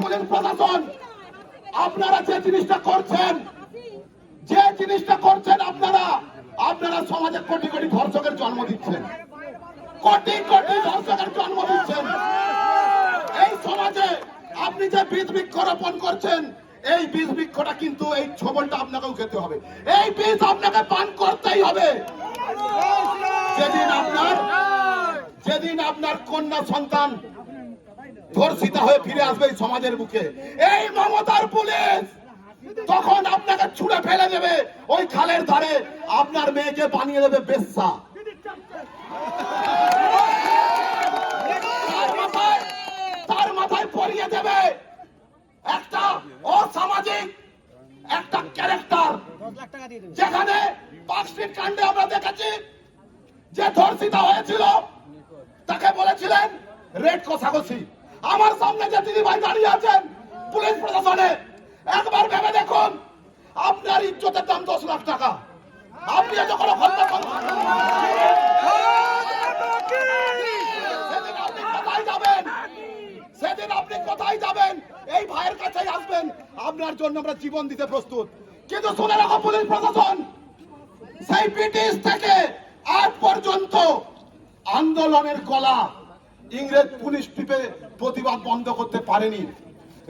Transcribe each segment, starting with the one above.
Police প্রশাসন, আপনারা যে জিনিসটা করছেন, যে জিনিসটা করছেন আপনারা আপনারা সমাজে কোটি কোটি ধর্ষকের জন্ম দিচ্ছেন। কোটি কোটি ধর্ষকের জন্ম দিচ্ছেন। এই সমাজে আপনি যে বীজ বৃক্ষরোপণ করছেন, এই বীজ বৃক্ষটা কিন্তু এই ছবলটা আপনাকেও খেতে হবে। এই বীজ আপনাকে পান করতেই হবে। যেদিন আপনার যেদিন আপনার কন্যা সন্তান ধর্ষিতা হয়ে ফিরে আসবে এই সমাজের বুকে। এই মমতার পুলিশ তখন আপনাকে ছুড়ে ফেলে দেবে ওই খালের ধারে। আপনার মেয়েকে বানিয়ে দেবে বেশ্যা। তার মাথায় পরিয়ে দেবে একটা অসামাজিক, একটা ক্যারেক্টার। যেখানে পার্কস্ট্রিট কাণ্ডে আমরা দেখেছি, যে ধর্ষিতা হয়েছিল, তাকে বলেছিলেন রেড কষাকষি। আমার সামনে যে দিদি ভাই দাঁড়িয়ে আছেন পুলিশ প্রশাসনে, একবার ভেবে দেখুন, আপনার ইজ্জতের দাম দশ লাখ টাকা। আপনি যখন হত্যা কোথায় যাবেন? সেদিন আপনি কোথায় যাবেন? এই ভাইয়ের কাছে আসবেন। আপনার জন্য আমরা জীবন দিতে প্রস্তুত। কিন্তু শুনে রাখো পুলিশ প্রশাসন, সেই ব্রিটিশ থেকে আজ পর্যন্ত আন্দোলনের গলা ইংরেজ পুলিশ টিপে প্রতিবাদ বন্ধ করতে পারেনি।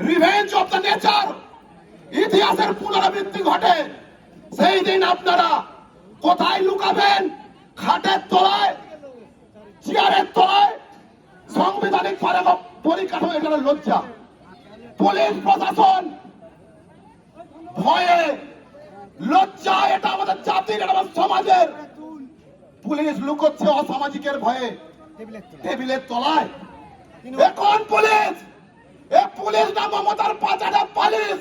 রিভেঞ্জ অফ দ্য নেচার ইতিহাসের পুনরাবৃত্তি ঘটে। সেই দিন আপনারা কোথায় লুকাবেন? খাটের তলায়? চেয়ারের তলায়? সাংবিধানিক পরিকাঠামো এখানে লজ্জা। পুলিশ প্রশাসন ভয়ে লজ্জা, এটা আমাদের জাতির, এটা আমাদের সমাজের। পুলিশ লুকোচ্ছে অসামাজিকের ভয়ে। টেবিলের তলায়। কোন পুলিশ! এ পুলিশ না মমতার পাচাটা পালিশ!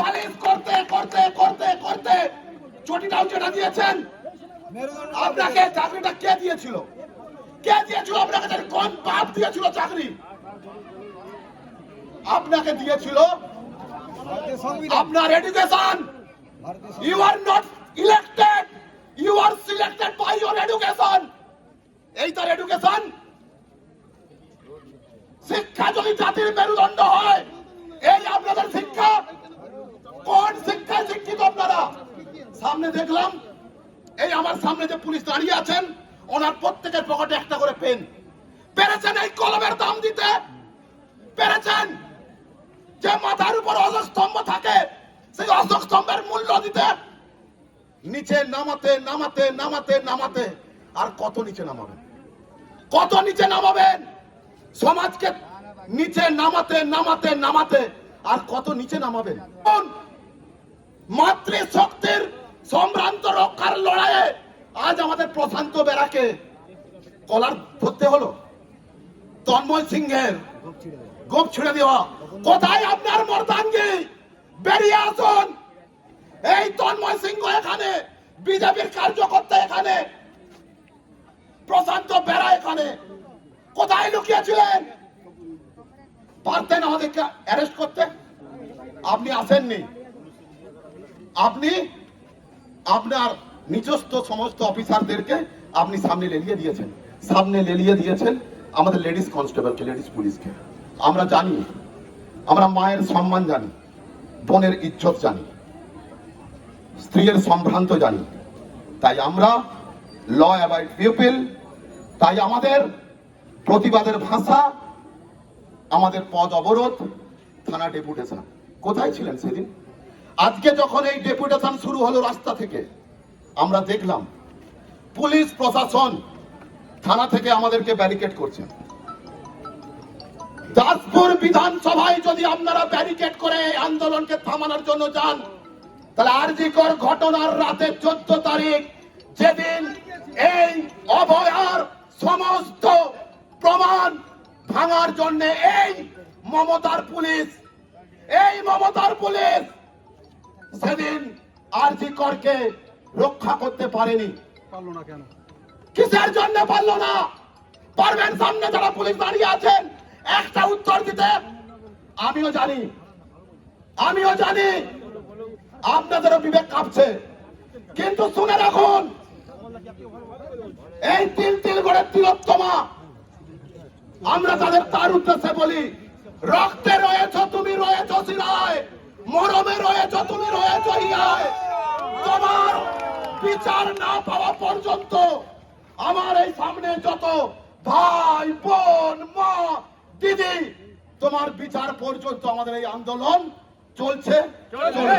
পালিশ করতে করতে করতে করতে চটিটাও যেটা দিয়েছেন আপনাকে চাকরিটা কে দিয়েছিল? কে দিয়েছিল? আপনাকে কোন বাপ দিয়েছিল চাকরি? আপনাকে দিয়েছিল আপনার education you are not elected you are selected by your education এই তার এডুকেশন শিক্ষা যদি জাতির মেরুদণ্ড হয়, এই আপনাদের শিক্ষা? কোন শিক্ষায় শিক্ষিত আপনারা? সামনে দেখলাম, এই আমার সামনে যে পুলিশ দাঁড়িয়ে আছেন, ওনার প্রত্যেকের পকেটে একটা করে পেন। পেরেছেন এই কলমের দাম দিতে? পেরেছেন? যে মাথার উপর অশোক স্তম্ভ থাকে, সেই অশোক স্তম্ভের মূল্য দিতে? নিচে নামাতে নামাতে নামাতে নামাতে। আর কত নিচে নামাবেন? কত নিচে নামাবেন? সমাজকে নিচে নামাতে নামাতে নামাতে আর কত নিচে নামাবেন? কোন মাতৃশক্তির সম্ভ্রান্ত রক্ষার লড়াইয়ে আজ আমাদের প্রশান্ত বেড়াকে কলার ধরতে হলো? তন্ময় সিংহের গোপ ছেড়ে দেওয়া। কোথায় আপনার মর্দাঙ্গি? বেরিয়ে আসুন। এই তন্ময় সিংহ এখানে, বিজেপির কার্যকর্তা এখানে, প্রশান্ত বেড়া এখানে। কোথায় লুকিয়েছিলেন? পারতেন আমাদেরকে অ্যারেস্ট করতে? আপনি আসেননি। আপনি আপনার নিজস্ব সমস্ত অফিসারদেরকে আপনি সামনে লেলিয়ে দিয়েছেন। সামনে লেলিয়ে দিয়েছেন আমাদের লেডিস কনস্টেবলকে লেডিস পুলিশকে আমরা জানি, আমরা মায়ের সম্মান জানি, বোনের ইজ্জত জানি, স্ত্রীর সম্ভ্রান্ত জানি। তাই আমরা ল অ্যাবাইড পিপল তাই আমাদের প্রতিবাদের ভাষা, আমাদের পদ অবরোধ থানা ডেপুটেশন। কোথায় ছিলেন সেদিন? আজকে যখন এই ডেপুটেশন শুরু হলো রাস্তা থেকে, আমরা দেখলাম পুলিশ প্রশাসন থানা থেকে আমাদেরকে ব্যারিকেড করছে। দাসপুর বিধানসভায় যদি আপনারা ব্যারিকেড করে এই আন্দোলনকে থামানোর জন্য যান, তাহলে আরজিকর ঘটনার রাতে চোদ্দ তারিখ, যেদিন এই অভয়ার সমস্ত প্রমাণ ভাঙার জন্য এই মমতার পুলিশ এই মমতার পুলিশ সেদিন আরজি করকে রক্ষা করতে পারেনি। পারল না কেন? কিসের জন্য পারল না? পারবেন সামনে যারা পুলিশ দাঁড়িয়ে আছেন একটা উত্তর দিতে আমিও জানি আমিও জানি আপনাদেরও বিবেক কাঁপছে। কিন্তু শুনে রাখুন এই তিল তিল করে তিলোত্তমা আমরা তাদের তার উদ্দেশ্যে বলি, রক্তে রয়েছ, তুমি রয়েছ শিরায় মরমে রয়েছ, তুমি রয়েছ হিয়ায়। তোমার বিচার না পাওয়া পর্যন্ত আমার এই সামনে যত ভাই, বোন, মা, দিদি, তোমার বিচার পর্যন্ত আমাদের এই আন্দোলন চলছে, চলবে।